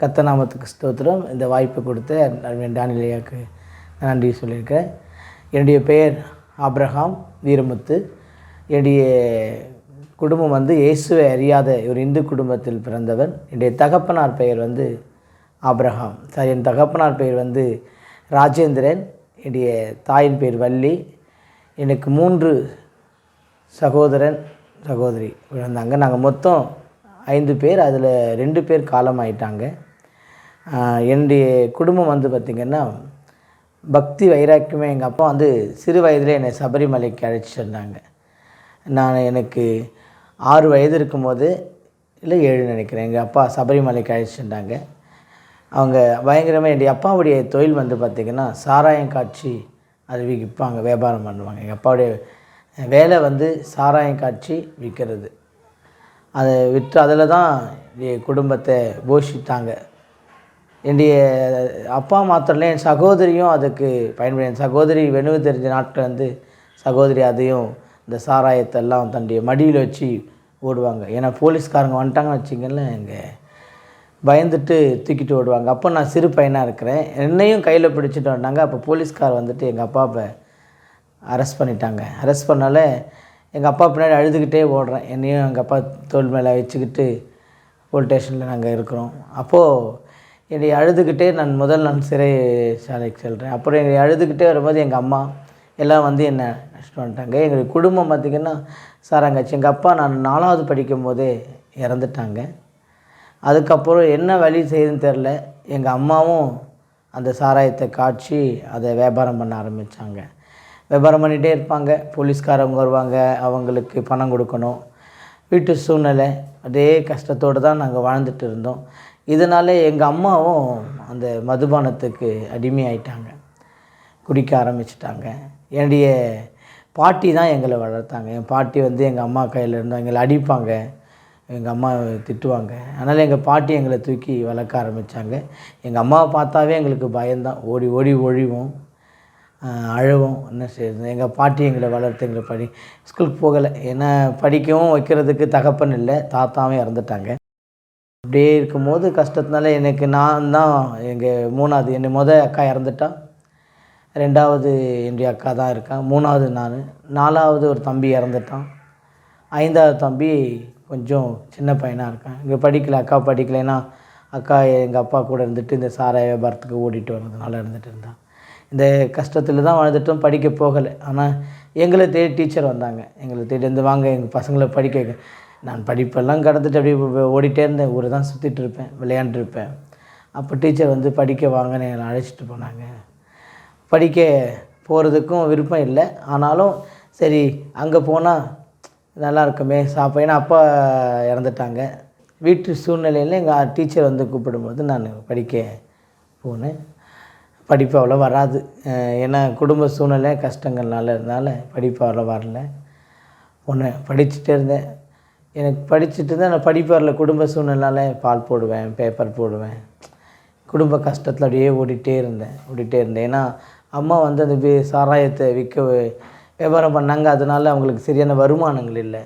கத்த நாமத்துக்கு ஸ்தோத்திரம். இந்த வாய்ப்பு கொடுத்த நண்பன் டானிலியாவுக்கு நன்றி சொல்லியிருக்கேன் என்னுடைய பெயர் ஆப்ரஹாம் வீரமுத்து. என்னுடைய குடும்பம் வந்து இயேசுவை அறியாத ஒரு இந்து குடும்பத்தில் பிறந்தவர் என்னுடைய தகப்பனார் பெயர் வந்து ஆப்ரஹாம் சார் என் தகப்பனார் பெயர் வந்து ராஜேந்திரன். என்னுடைய தாயின் பேர் வள்ளி. எனக்கு மூன்று சகோதரன் சகோதரி பிறந்தாங்க. நாங்கள் மொத்தம் ஐந்து பேர். அதில் ரெண்டு பேர் காலமாயிட்டாங்க. என்னுடைய குடும்பம் வந்து பார்த்திங்கன்னா பக்தி வைராக்கியமே எங்கள் அப்பா வந்து சிறு வயதில் என்னை சபரிமலைக்கு அழைச்சிட்டு வந்தாங்க. நான் எனக்கு ஆறு வயது இருக்கும்போது இல்லை ஏழு நினைக்கிறேன் எங்கள் அப்பா சபரிமலைக்கு அழைச்சிட்டு வந்தாங்க. அவங்க பயங்கரமாக என்னுடைய அப்பாவுடைய தொழில் வந்து பார்த்திங்கன்னா சாராயம் காட்சி அது விற்பாங்க வியாபாரம் பண்ணுவாங்க. எங்கள் அப்பாவுடைய வேலை வந்து சாராயம் காட்சி விற்கிறது. அதை விற்று அதில் தான் என் குடும்பத்தை போஷித்தாங்க. என்னுடைய அப்பா மாத்திரம் இல்லை என் சகோதரியும் அதுக்கு பயன்படு என் சகோதரி வெணுவு தெரிஞ்ச நாட்டில் வந்து சகோதரி அதையும் இந்த சாராயத்தெல்லாம் தன்னுடைய மடியில் வச்சு ஓடுவாங்க. ஏன்னா போலீஸ்காரங்க வந்துட்டாங்கன்னு வச்சிங்கல்ல எங்கள் பயந்துட்டு தூக்கிட்டு ஓடுவாங்க. அப்போ நான் சிறு பையனாக இருக்கிறேன். என்னையும் கையில் பிடிச்சிட்டு வந்தாங்க. அப்போ போலீஸ்கார் வந்துட்டு எங்கள் அப்பாவை அரெஸ்ட் பண்ணிட்டாங்க. அரெஸ்ட் பண்ணால எங்கள் அப்பா பின்னாடி அழுதுகிட்டே ஓடுறேன். என்னையும் எங்கள் அப்பா தோல் மேலே வச்சுக்கிட்டு போலீஸ் ஸ்டேஷனில் நாங்கள் இருக்கிறோம். அப்போது என்னை அழுதுகிட்டே நான் முதல் நான் சிறை சாலைக்கு செல்கிறேன் அப்புறம் என்னை அழுதுகிட்டே வரும்போது எங்கள் அம்மா எல்லாம் வந்து என்னை நஷ்டம் பண்ணிட்டாங்க எங்கள் குடும்பம் பார்த்திங்கன்னா சாராங்காச்சு. எங்கள் அப்பா நான் நாலாவது படிக்கும் போதே இறந்துட்டாங்க. அதுக்கப்புறம் என்ன வழி செய்யுதுன்னு தெரில எங்கள் அம்மாவும் அந்த சாராயத்தை காய்ச்சி அதை வியாபாரம் பண்ண ஆரம்பித்தாங்க வியாபாரம் பண்ணிகிட்டே இருப்பாங்க. போலீஸ்காரவங்க வருவாங்க. அவங்களுக்கு பணம் கொடுக்கணும். வீட்டு சூழ்நிலை அதே கஷ்டத்தோடு தான் நாங்கள் வாழ்ந்துட்டு இருந்தோம். இதனால் எங்கள் அம்மாவும் அந்த மதுபானத்துக்கு அடிமையாயிட்டாங்க. குடிக்க ஆரம்பிச்சிட்டாங்க. என்னுடைய பாட்டி தான் எங்களை வளர்த்தாங்க. என் பாட்டி வந்து எங்கள் அம்மா கையில் இருந்தால் எங்களை அடிப்பாங்க. எங்கள் அம்மா திட்டுவாங்க. அதனால் எங்கள் பாட்டி எங்களை தூக்கி வளர்க்க ஆரம்பித்தாங்க எங்கள் அம்மாவை பார்த்தாவே எங்களுக்கு பயம்தான். ஓடி ஓடி ஒழிவோம் அழுவோம் என்ன செய்யறது எங்கள் பாட்டி எங்களை வளர்த்து எங்களை படி ஸ்கூலுக்கு போகலை. ஏன்னா படிக்கவும் வைக்கிறதுக்கு தகப்பன் இல்லை. தாத்தாவும் இறந்துட்டாங்க. அப்படியே இருக்கும்போது கஷ்டத்தினால எனக்கு நான் தான் எங்கள் மூணாவது என்னை மொதல் அக்கா இறந்துட்டா. ரெண்டாவது என்னுடைய அக்கா தான் இருக்கான் மூணாவது நான். நாலாவது ஒரு தம்பி இறந்துட்டான். ஐந்தாவது தம்பி கொஞ்சம் சின்ன பையனாக இருக்கான். இங்கே படிக்கல அக்கா படிக்கலைன்னா அக்கா எங்கள் அப்பா கூட இருந்துட்டு இந்த சாராய வியாபாரத்துக்கு ஓடிட்டு வர்றதுனால இருந்துட்டு இருந்தான். இந்த கஷ்டத்தில் தான் வாழ்ந்துட்டோம். படிக்க போகலை. ஆனால் எங்களை தேடி டீச்சர் வந்தாங்க. எங்களை தேடி வந்து வாங்க எங்கள் பசங்களை படிக்க வைக்க. நான் படிப்பெல்லாம் கடந்துட்டு அப்படியே ஓடிட்டே இருந்தேன். ஊரை தான் சுற்றிட்டு இருப்பேன் விளையாண்டுருப்பேன் அப்போ டீச்சர் வந்து படிக்க வாங்கன்னு என்னை அழைச்சிட்டு போனாங்க. படிக்க போகிறதுக்கும் விருப்பம் இல்லை. ஆனாலும் சரி அங்கே போனால் நல்லா இருக்குமே சாப்பிட. ஏன்னா அப்பா இறந்துட்டாங்க. வீட்டு சூழ்நிலையில் எங்கள் டீச்சர் வந்து கூப்பிடும்போது நான் படிக்க போனேன். படிப்பு அவ்வளோ வராது. ஏன்னா குடும்ப சூழ்நிலை கஷ்டங்கள்னால இருந்தால படிப்பு அவ்வளோ வரல. ஒன்று படிச்சுட்டே இருந்தேன். எனக்கு படிச்சுட்டு தான் நான் படிப்பு வரல குடும்ப சூழ்நிலைனால பால் போடுவேன் பேப்பர் போடுவேன். குடும்ப கஷ்டத்தில் அப்படியே ஓடிட்டே இருந்தேன் ஓடிட்டே இருந்தேன். ஏன்னா அம்மா வந்து அந்த வி- சாராயத்தை விற்க வியாபாரம் பண்ணாங்க. அதனால் அவங்களுக்கு சரியான வருமானங்கள் இல்லை.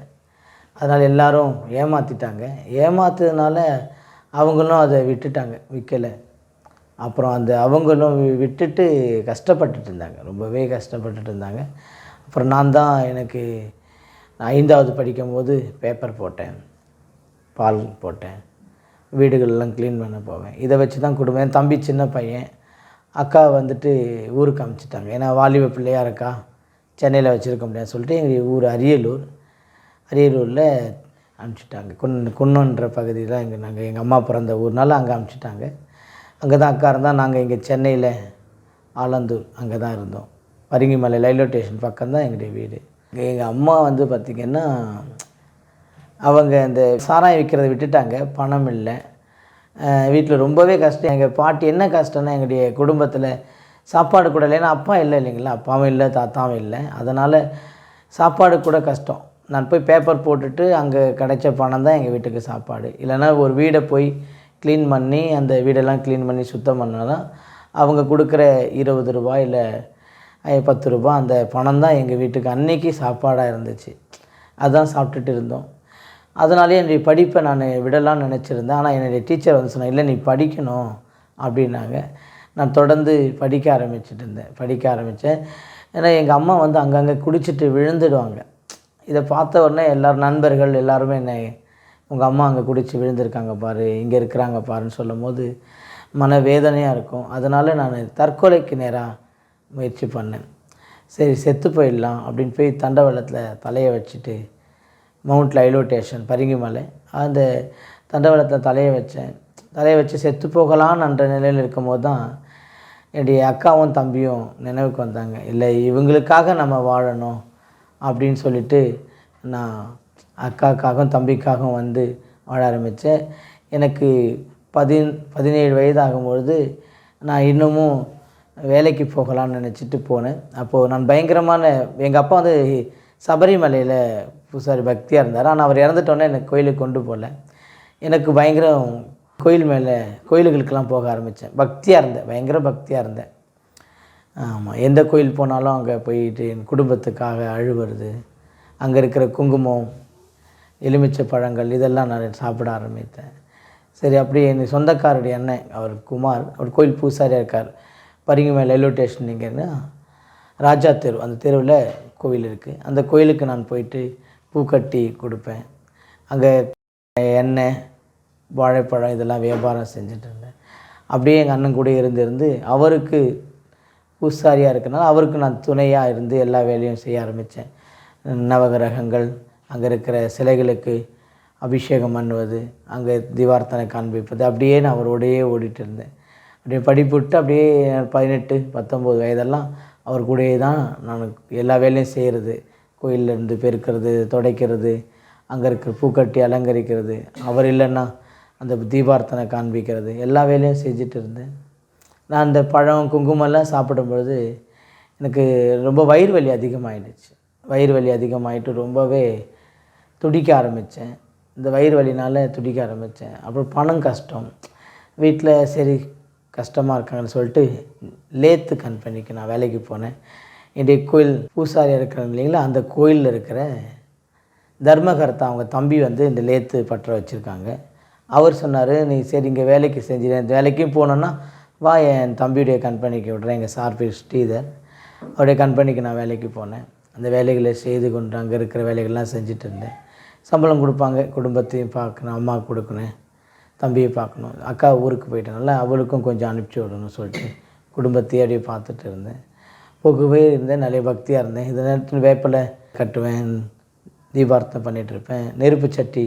அதனால் எல்லாரும் ஏமாற்றிட்டாங்க ஏமாத்ததுனால அவங்களும் அதை விட்டுட்டாங்க விற்கலை அப்புறம் அந்த அவங்களும் வி- விட்டுட்டு கஷ்டப்பட்டுட்டு இருந்தாங்க. ரொம்பவே கஷ்டப்பட்டுட்டு இருந்தாங்க. அப்புறம் நான் தான் எனக்கு ஐந்தாவது படிக்கும்போது பேப்பர் போட்டேன். பால் போட்டேன். வீடுகளெல்லாம் க்ளீன் பண்ண போவேன். இதை வச்சு தான் குடும்பம். என் தம்பி சின்ன பையன். அக்கா வந்துட்டு ஊருக்கு அமுச்சிட்டாங்க. ஏன்னா வாலிப பிள்ளையாக இருக்கா? சென்னையில் வச்சுருக்க முடியாது சொல்லிட்டு எங்கள் ஊர் அரியலூர். அரியலூரில் அனுப்பிச்சிட்டாங்க குன் குன்னன்ற பகுதியில் இங்கே நாங்கள் எங்கள் அம்மா பிறந்த ஊர்னால அங்கே அனுப்பிச்சிட்டாங்க அங்கே தான் அக்கா இருந்தால் நாங்கள் இங்கே சென்னையில் ஆலந்தூர் அங்கே தான் இருந்தோம். பரிங்கிமலை ரயில்வே ஸ்டேஷன் பக்கம் தான் எங்களுடைய வீடு. எங்கள் அம்மா வந்து பார்த்திங்கன்னா அவங்க இந்த சாராயம் விற்கிறத விட்டுட்டாங்க. பணம் இல்லை. வீட்டில் ரொம்பவே கஷ்டம். எங்கள் பாட்டி என்ன கஷ்டம்னா எங்களுடைய குடும்பத்தில் சாப்பாடு கூட இல்லை. ஏன்னா அப்பா இல்லை இல்லைங்களா? அப்பாவும் இல்லை தாத்தாவும் இல்லை. அதனால் சாப்பாடு கூட கஷ்டம். நான் போய் பேப்பர் போட்டுட்டு அங்கே கிடைச்ச பணம் தான் எங்கள் வீட்டுக்கு சாப்பாடு. இல்லைன்னா ஒரு வீடை போய் க்ளீன் பண்ணி அந்த வீடெல்லாம் க்ளீன் பண்ணி சுத்தம் பண்ணால் தான் அவங்க கொடுக்குற இருபது ரூபாய் இல்லை பத்து ரூபாய் அந்த பணம் தான் எங்கள் வீட்டுக்கு அன்னைக்கு சாப்பாடாக இருந்துச்சு. அதுதான் சாப்பிட்டுட்டு இருந்தோம். அதனாலே என்னுடைய படிப்பை நான் விடலாம்னு நினச்சிருந்தேன். ஆனால் என்னுடைய டீச்சர் வந்து சொன்னாங்க இல்லை நீ படிக்கணும் அப்படின்னாங்க. நான் தொடர்ந்து படிக்க ஆரம்பிச்சிட்டு இருந்தேன். படிக்க ஆரம்பித்தேன் ஏன்னா எங்கள் அம்மா வந்து அங்கங்கே குடிச்சிட்டு விழுந்துடுவாங்க. இதை பார்த்த உடனே எல்லாரும் நண்பர்கள் எல்லாருமே என்னை உங்கள் அம்மா அங்கே குடித்து விழுந்திருக்காங்க பாரு இங்கே இருக்கிறாங்க பாருன்னு சொல்லும் போது மன வேதனையாக இருக்கும். அதனால் நான் தற்கொலைக்கு நேராக முயற்சி பண்ணேன். சரி செத்து போயிடலாம் அப்படின்னு போய் தண்டவாளத்தில் தலையை வச்சுட்டு மவுண்ட் லைலோ ஸ்டேஷன் பரிங்கிமலை அந்த தண்டவாளத்தில் தலையை வச்சேன். தலையை வச்சு செத்து போகலான்னு என்ற நிலையில் இருக்கும்போது தான் என்னுடைய அக்காவும் தம்பியும் நினைவுக்கு வந்தாங்க. இல்லை இவங்களுக்காக நம்ம வாழணும் அப்படின்னு சொல்லிட்டு நான் அக்காக்காகவும் தம்பிக்காகவும் வந்து வாழ ஆரம்பித்தேன். எனக்கு பதின் பதினேழு வயது ஆகும்பொழுது நான் இன்னமும் வேலைக்கு போகலான்னு நினச்சிட்டு போனேன். அப்போது நான் பயங்கரமான எங்கள் அப்பா வந்து சபரிமலையில் பூசாரி பக்தியாக இருந்தார். ஆனால் அவர் இறந்துட்டோன்னே எனக்கு கோயிலுக்கு கொண்டு போகல எனக்கு பயங்கரம் கோயில் மேலே கோயிலுகளுக்கெல்லாம் போக ஆரம்பித்தேன் பக்தியாக இருந்தேன் பயங்கர பக்தியாக இருந்தேன். ஆமாம் எந்த கோயில் போனாலும் அங்கே போயிட்டு என் குடும்பத்துக்காக அழுவுறது அங்கே இருக்கிற குங்குமம் எலுமிச்சை பழங்கள் இதெல்லாம் நான் சாப்பிட ஆரம்பித்தேன். சரி அப்படியே என் சொந்தக்காரருடைய அண்ணன் அவர் குமார் அவர் கோயில் பூசாரியாக இருக்கார். பரிங்கமேல் ரயில்வே ஸ்டேஷன் எங்கேன்னா ராஜா தெரு. அந்த தெருவில் கோவில் இருக்குது அந்த கோயிலுக்கு நான் போயிட்டு பூ கட்டி கொடுப்பேன். அங்கே எண்ணெய் வாழைப்பழம் இதெல்லாம் வியாபாரம் செஞ்சுட்டு இருந்தேன். அப்படியே எங்கள் அண்ணன் கூட இருந்து இருந்து அவருக்கு பூசாரியாக இருக்கனால அவருக்கு நான் துணையாக இருந்து எல்லா வேலையும் செய்ய ஆரம்பித்தேன் நவகிரகங்கள் அங்கே இருக்கிற சிலைகளுக்கு அபிஷேகம் பண்ணுவது அங்கே திவார்த்தனை காண்பிப்பது அப்படியே நான் அவரோடையே ஓடிட்டு இருந்தேன். அப்படியே படிப்பு விட்டு அப்படியே பதினெட்டு பத்தொம்போது வயதெல்லாம் அவர் கூடயே தான் நான் எல்லா வேலையும் செய்கிறது கோயிலேருந்து பெருக்கிறது துடைக்கிறது அங்கே இருக்கிற பூக்கட்டி அலங்கரிக்கிறது. அவர் இல்லைன்னா அந்த தீபார்த்தனை காண்பிக்கிறது. எல்லா வேலையும் செஞ்சுட்டு இருந்தேன். நான் அந்த பழம் குங்குமம்லாம் சாப்பிடும் பொழுது எனக்கு ரொம்ப வயிறு வலி அதிகமாகிடுச்சு வயிறு வலி அதிகமாகிட்டு ரொம்பவே துடிக்க ஆரம்பித்தேன் இந்த வயிறு வலினால் துடிக்க ஆரம்பித்தேன் அப்புறம் பணம் கஷ்டம். வீட்டில் சரி கஷ்டமாக இருக்காங்கன்னு சொல்லிட்டு லேத்து கம்பெனிக்கு நான் வேலைக்கு போனேன். என்னுடைய கோயில் பூசாரியாக இருக்கிறாங்க இல்லைங்களா அந்த கோயிலில் இருக்கிற தர்மகர்த்தா அவங்க தம்பி வந்து இந்த லேத்து பற்ற வச்சுருக்காங்க. அவர் சொன்னார் நீ சரி இங்கே வேலைக்கு செஞ்சிடு இந்த வேலைக்கும் போனோன்னா வா என் தம்பியுடைய கம்பெனிக்கு விட்றேன் எங்கள் சார்பி ஸ்ரீதர். அவருடைய கம்பெனிக்கு நான் வேலைக்கு போனேன். அந்த வேலைகளை செய்து கொண்டு அங்கே இருக்கிற வேலைகள்லாம் செஞ்சுட்டு இருந்தேன். சம்பளம் கொடுப்பாங்க குடும்பத்தையும் பார்க்கணும் அம்மாவுக்கு கொடுக்கணும். தம்பியை பார்க்கணும். அக்கா ஊருக்கு போயிட்டனால அவளுக்கும் கொஞ்சம் அனுப்பிச்சி விடணும்னு சொல்லிட்டு குடும்பத்தையே அப்படியே பார்த்துட்டு இருந்தேன். போகவே இருந்தேன். நிறைய பக்தியாக இருந்தேன். இந்த நேரத்தில் வேப்பிலை கட்டுவேன் தீபார்த்தம் பண்ணிகிட்டு இருப்பேன். நெருப்பு சட்டி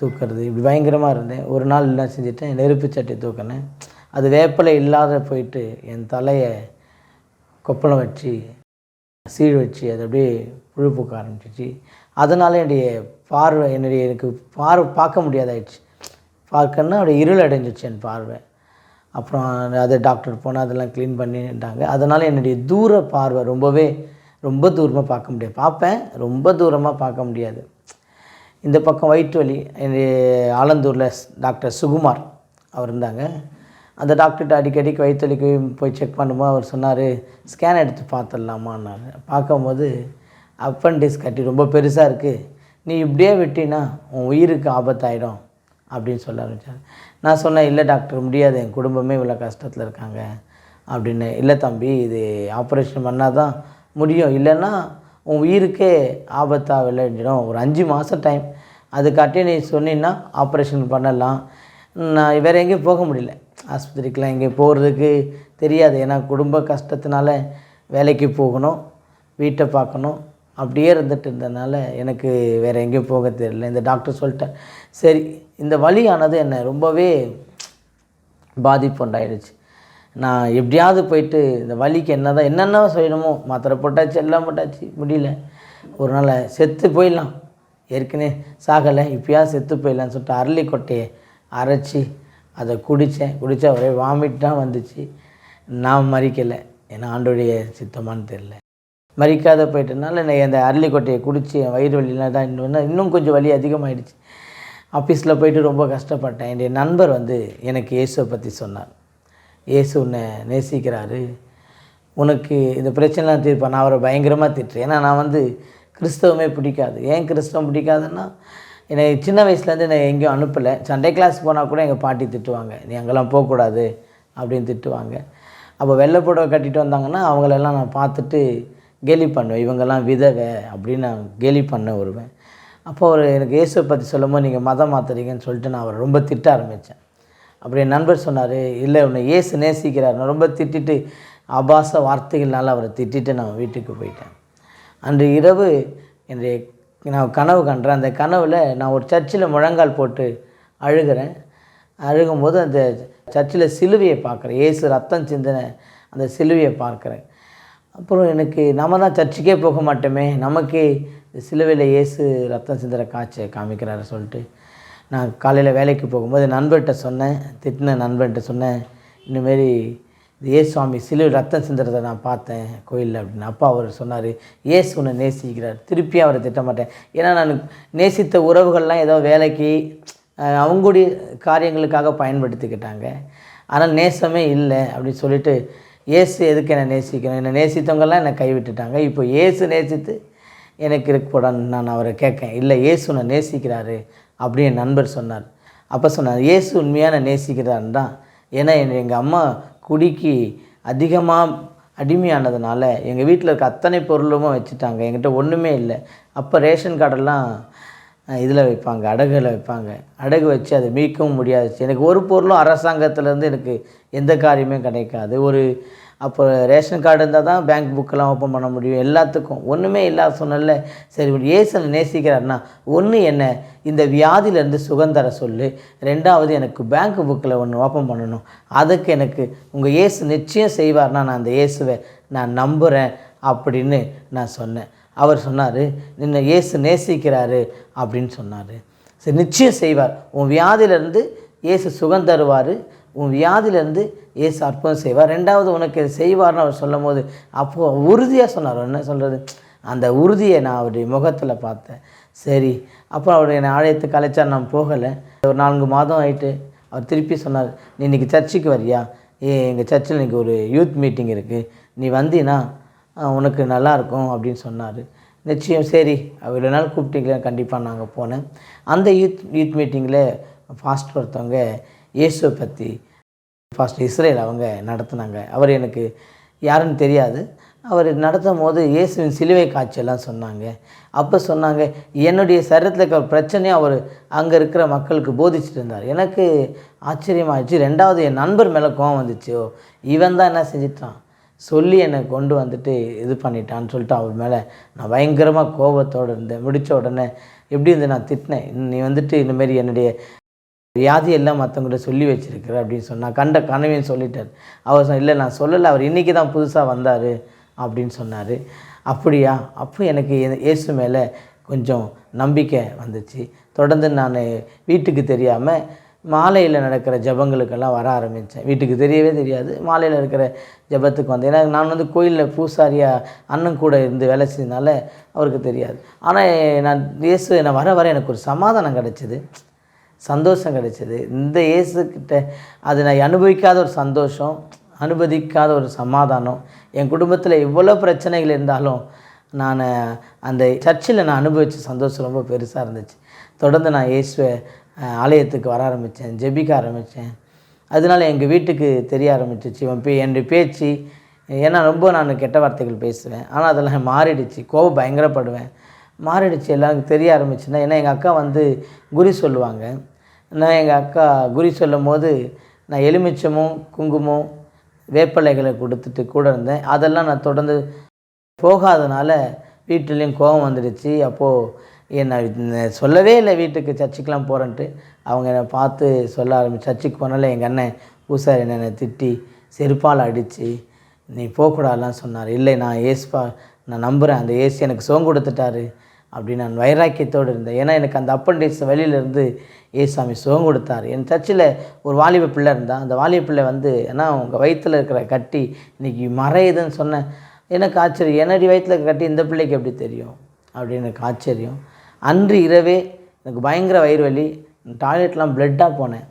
தூக்கிறது. இப்படி பயங்கரமாக இருந்தேன். ஒரு நாள் என்ன செஞ்சுட்டேன்? நெருப்பு சட்டி தூக்கினேன். அது வேப்பிலை இல்லாத போயிட்டு என் தலையை கொப்பளம் வச்சு சீழ் வச்சு அது அப்படியே புழு பூக்க ஆரம்பிச்சிச்சு. அதனால் என்னுடைய பார்வை என்னுடைய எனக்கு பார்வை பார்க்க முடியாதாயிடுச்சு. பார்க்கணுன்னா அப்படியே இருள் அடைஞ்சிச்சு என் பார்வை. அப்புறம் அது டாக்டர் போனால் அதெல்லாம் க்ளீன் பண்ணிட்டாங்க. அதனால் என்னுடைய தூர பார்வை ரொம்பவே ரொம்ப தூரமாக பார்க்க முடியாது. பார்ப்பேன் ரொம்ப தூரமாக பார்க்க முடியாது. இந்த பக்கம் வயிற்று வலி என்னுடைய ஆலந்தூரில் டாக்டர் சுகுமார் அவர் இருந்தாங்க. அந்த டாக்டர்கிட்ட அடிக்கடிக்கு வயிற்று வலிக்கு போய் செக் பண்ணும்போது அவர் சொன்னார் ஸ்கேன் எடுத்து பார்த்துடலாமான்னாரு. பார்க்கும்போது அப்பண்டிஸ் கட்டி ரொம்ப பெருசாக இருக்குது நீ இப்படியே விட்டினா உன் உயிருக்கு ஆபத்தாயிடும். அப்படின்னு சொல்ல ஆரம்பித்தார் நான் சொன்னேன் இல்லை டாக்டர் முடியாது. என் குடும்பமே இவ்வளோ கஷ்டத்தில் இருக்காங்க. அப்படின்னு இல்லை தம்பி இது ஆப்ரேஷன் பண்ணால் தான் முடியும். இல்லைன்னா உன் உயிருக்கே ஆபத்தாக விளைஞ்சிடும். ஒரு அஞ்சு மாதம் டைம். அதுக்காட்டி நீ சொன்னீன்னா ஆப்ரேஷன் பண்ணலாம். நான் வேறு எங்கேயும் போக முடியல. ஆஸ்பத்திரிக்கெலாம் எங்கேயும் போகிறதுக்கு தெரியாது. ஏன்னா குடும்ப கஷ்டத்தினால வேலைக்கு போகணும் வீட்டை பார்க்கணும். அப்படியே இருந்துட்டு இருந்ததுனால எனக்கு வேறு எங்கேயும் போக தெரியல. இந்த டாக்டர் சொல்லிட்டேன் சரி இந்த வழியானது என்னை ரொம்பவே பாதிப்பு உண்டாயிடுச்சு. நான் எப்படியாவது போயிட்டு இந்த வலிக்கு என்ன தான் என்னென்ன செய்யணுமோ மாத்திரை போட்டாச்சு எல்லாம் போட்டாச்சு முடியல. ஒரு நாள் செத்து போயிடலாம். ஏற்கனவே சாகலை இப்போயாவது செத்து போயிடலான்னு சொல்லிட்டு அரளி கொட்டையை அரைச்சி அதை குடித்தேன். குடித்தா ஒரே வாமிட் தான் வந்துச்சு. நான் மறிக்கலை. ஏன்னா ஆண்டோடைய சித்தமான்னு தெரில மறிக்காத போயிட்டனால நான் அந்த அரளிக்கொட்டையை குடித்து என் வயிறு வலியெலாம் தான் இன்னும் இன்னும் கொஞ்சம் வலி அதிகமாகிடுச்சு ஆஃபீஸில் போயிட்டு ரொம்ப கஷ்டப்பட்டேன். என்னுடைய நண்பர் வந்து எனக்கு இயேசுவை பற்றி சொன்னார். இயேசு உன்னை நேசிக்கிறாரு. உனக்கு இந்த பிரச்சனைலாம் தீர்ப்பேன் நான் அவரை பயங்கரமாக திட்டுறேன். ஏன்னா நான் வந்து கிறிஸ்தவமே பிடிக்காது. ஏன் கிறிஸ்தவம் பிடிக்காதுன்னா என்னை சின்ன வயசுலேருந்து என்னை எங்கேயும் அனுப்பலை. சண்டே கிளாஸ் போனால் கூட எங்கள் பாட்டி திட்டுவாங்க. நீ அங்கெல்லாம் போகக்கூடாது அப்படின்னு திட்டுவாங்க. அப்போ வெள்ளை புடவை கட்டிட்டு வந்தாங்கன்னா அவங்களெல்லாம் நான் பார்த்துட்டு கேலி பண்ணுவேன் இவங்கெல்லாம் விதவை அப்படின்னு நான் கேலி பண்ண வருவேன். அப்போ அவர் எனக்கு இயேசுவை பற்றி சொல்லும்போது நீங்கள் மதம் மாற்றுறீங்கன்னு சொல்லிட்டு நான் அவரை ரொம்ப திட்ட ஆரம்பித்தேன் அப்படி என் நண்பர் சொன்னார் இல்லை உன்னை இயேசு நேசிக்கிறார். நான் ரொம்ப திட்டிட்டு ஆபாச வார்த்தைகள்னால அவரை திட்டிட்டு நான் வீட்டுக்கு போயிட்டேன். அன்று இரவு என்னுடைய நான் கனவு கண்டேன். அந்த கனவில் நான் ஒரு சர்ச்சில் முழங்கால் போட்டு அழுகிறேன். அழுகும்போது அந்த சர்ச்சில் சிலுவையை பார்க்குறேன். இயேசு ரத்தம் சிந்தின அந்த சிலுவையை பார்க்குறேன். அப்புறம் எனக்கு நம்ம தான் சர்ச்சுக்கே போக மாட்டோமே. நமக்கே சிலுவையில் இயேசு ரத்தம் சிந்திர காய்ச்சல் காமிக்கிறாரு சொல்லிட்டு நான் காலையில் வேலைக்கு போகும்போது நண்பர்கிட்ட சொன்னேன். திட்டின நண்பர்கிட்ட சொன்னேன். இந்தமாரி இயேசு சுவாமி சிலுவை ரத்தம் சிந்துறதை நான் பார்த்தேன் கோயிலில் அப்படின்னு. அப்பா அவர் சொன்னார் ஏசு உன்னை நேசிக்கிறார். திருப்பி அவரை திட்ட மாட்டேன். ஏன்னா நான் நேசித்த உறவுகள்லாம் ஏதோ வேலைக்கு அவங்களுடைய காரியங்களுக்காக பயன்படுத்திக்கிட்டாங்க. ஆனால் நேசமே இல்லை அப்படின்னு சொல்லிட்டு ஏசு எதுக்கு என்னை நேசிக்கணும்? என்னை நேசித்தவங்கெல்லாம் என்னை கைவிட்டுட்டாங்க. இப்போ ஏசு நேசித்து எனக்கு இருக்கக்கூடாதுன்னு நான் அவரை கேட்கேன். இல்லை இயேசு உன்னை நேசிக்கிறாரு அப்படி என் நண்பர் சொன்னார். அப்போ சொன்னார் இயேசு உண்மையான நேசிக்கிறாருன்னு தான். ஏன்னா எங்கள் அம்மா குடிக்கு அதிகமாக அடிமையானதுனால எங்கள் வீட்டில் இருக்க அத்தனை பொருளும் வச்சுட்டாங்க. என்கிட்ட ஒன்றுமே இல்லை. அப்போ ரேஷன் கார்டெல்லாம் இதில் வைப்பாங்க அடகுல வைப்பாங்க. அடகு வச்சு அதை மீட்கவும் முடியாது. எனக்கு ஒரு பொருளும் அரசாங்கத்துலேருந்து எனக்கு எந்த காரியமே கிடைக்காது. ஒரு அப்போ ரேஷன் கார்டு இருந்தால் தான் பேங்க் புக்கெல்லாம் ஓப்பன் பண்ண முடியும். எல்லாத்துக்கும். ஒன்றுமே இல்லாத சொன்னல சரி ஒரு ஏசனை நேசிக்கிறாருன்னா ஒன்று என்ன? இந்த வியாதியிலேருந்து சுகந்தர சொல்லு. ரெண்டாவது எனக்கு பேங்க் புக்கில் ஒன்று ஓப்பன் பண்ணணும். அதுக்கு எனக்கு உங்கள் ஏசு நிச்சயம் செய்வார்னா நான் அந்த இயேசுவை நான் நம்புகிறேன் அப்படின்னு நான் சொன்னேன். அவர் சொன்னார் நின்ன இயேசு நேசிக்கிறாரு அப்படின்னு சொன்னார். சரி நிச்சயம் செய்வார். உன் வியாதியிலேருந்து இயேசு சுகம் தருவார். உன் வியாதியிலேருந்து இயேசு அற்புதம் செய்வார். ரெண்டாவது உனக்கு செய்வார்னு அவர் சொல்லும் போது அப்போது உறுதியாக சொன்னார். என்ன சொல்கிறது அந்த உறுதியை நான் அவருடைய முகத்தில் பார்த்தேன். சரி அப்புறம் அவருடைய என்னை ஆலயத்துக்கு அழைச்சார். நான் போகலை. ஒரு நான்கு மாதம் ஆயிட்டு அவர் திருப்பி சொன்னார் நீ இன்றைக்கி சர்ச்சுக்கு வரியா? ஏ எங்கள் சர்ச்சில் இன்றைக்கி ஒரு யூத் மீட்டிங் இருக்குது நீ வந்தீன்னா உனக்கு நல்லா இருக்கும் அப்படின்னு சொன்னார். நிச்சயம் சரி இவ்வளோ நாள் கூப்பிட்டீங்களே கண்டிப்பாக நாங்கள் போனேன். அந்த யூத் யூத் மீட்டிங்கில் ஃபாஸ்ட் ஒருத்தவங்க இயேசுவை பற்றி ஃபாஸ்ட் இஸ்ரேல் அவங்க நடத்துனாங்க. அவர் எனக்கு யாருன்னு தெரியாது. அவர் நடத்தும் போது இயேசுவின் சிலுவை காட்சியெல்லாம் சொன்னாங்க. அப்போ சொன்னாங்க என்னுடைய சரீரத்தில் இருக்கிற பிரச்சனையும் அவர் அங்கே இருக்கிற மக்களுக்கு போதிச்சுட்டு இருந்தார். எனக்கு ஆச்சரியமாகிடுச்சு ரெண்டாவது என் நண்பர் மேலே கோவம் வந்துச்சு. இவன் தான் என்ன செஞ்சிட்டான்? சொல்லி என்னை கொண்டு வந்துட்டு இது பண்ணிட்டான்னு சொல்லிட்டு அவர் மேலே நான் பயங்கரமாக கோபத்தோடு இருந்தேன். முடித்த உடனே எப்படி இருந்து நான் திட்டினேன். நீ வந்துட்டு இந்தமாரி என்னுடைய வியாதி எல்லாம் மற்றவங்கள்ட்ட சொல்லி வச்சுருக்கிற அப்படின்னு சொன்னா கண்ட கனவையும் சொல்லிட்டார். அவர் சொன்ன இல்லை நான் சொல்லலை. அவர் இன்றைக்கி தான் புதுசாக வந்தார் அப்படின்னு சொன்னார். அப்படியா? அப்போ எனக்கு இயேசு மேலே கொஞ்சம் நம்பிக்கை வந்துச்சு. தொடர்ந்து நான் வீட்டுக்கு தெரியாமல் மாலையில் நடக்கிற ஜபங்களுக்கெல்லாம் வர ஆரம்பித்தேன் வீட்டுக்கு தெரியவே தெரியாது. மாலையில் இருக்கிற ஜபத்துக்கு வந்தேன். ஏன்னா நான் வந்து கோயிலில் பூசாரியாக அண்ணன் கூட இருந்து வேலை செஞ்சதுனால அவருக்கு தெரியாது. ஆனால் நான் இயேசு என்னை வர வர எனக்கு ஒரு சமாதானம் கிடச்சிது. சந்தோஷம் கிடச்சிது. இந்த இயேசுக்கிட்ட அது நான் அனுபவிக்காத ஒரு சந்தோஷம் அனுபவிக்காத ஒரு சமாதானம் என் குடும்பத்தில் இவ்வளோ பிரச்சனைகள் இருந்தாலும் நான் அந்த சர்ச்சில் நான் அனுபவித்த சந்தோஷம் ரொம்ப பெருசாக இருந்துச்சு. தொடர்ந்து நான் இயேசுவை ஆலயத்துக்கு வர ஆரம்பித்தேன் ஜெபிக்க ஆரம்பித்தேன். அதனால எங்கள் வீட்டுக்கு தெரிய ஆரம்பிச்சிச்சு. இவன் பே என்னுடைய பேச்சு ஏன்னா ரொம்ப நான் கெட்ட வார்த்தைகள் பேசுவேன். ஆனால் அதெல்லாம் மாறிடுச்சு. கோபம் பயங்கரப்படுவேன். மாறிடுச்சு. எல்லாருக்கும் தெரிய ஆரம்பிச்சுன்னா ஏன்னா எங்கள் அக்கா வந்து குறி சொல்லுவாங்க. நான் எங்கள் அக்கா குறி சொல்லும் போது நான் எலுமிச்சமும் குங்குமம் வேப்பிலைகளை கொடுத்துட்டு கூட இருந்தேன். அதெல்லாம் நான் தொடர்ந்து போகாதனால வீட்டிலையும் கோபம் வந்துடுச்சு. அப்போது என்னை சொல்லவே இல்லை வீட்டுக்கு சர்ச்சுக்கெலாம் போகிறேன்ட்டு அவங்க என்னை பார்த்து சொல்ல ஆரம்பிச்சு சர்ச்சுக்கு போனால எங்கள் அண்ணன் பூசாரி என்னை திட்டி செருப்பால் அடித்து நீ போகக்கூடாதுலாம் சொன்னார். இல்லை நான் ஏசுப்பா நான் நம்புகிறேன் அந்த ஏசு எனக்கு சோகம் கொடுத்துட்டாரு அப்படின்னு நான் வைராக்கியத்தோடு இருந்தேன். ஏன்னா எனக்கு அந்த அப்பண்டிஸ் வெளியிலேருந்து ஏசாமி சுகம் கொடுத்தாரு. என் சர்ச்சில் ஒரு வாலிப பிள்ளை இருந்தான் அந்த வாலிப பிள்ளை வந்து ஏன்னா உங்கள் வயிற்றில் இருக்கிற கட்டி இன்னைக்கு மறையுதுன்னு சொன்னேன். எனக்கு ஆச்சரியம். என்னடி வயிற்றில் இருக்கிற கட்டி இந்த பிள்ளைக்கு எப்படி தெரியும்? அப்படின்னு எனக்கு ஆச்சரியம். அன்று இரவே எனக்கு பயங்கர வயிறு வலி டாய்லெட்லாம் பிளட்டாக போனேன்.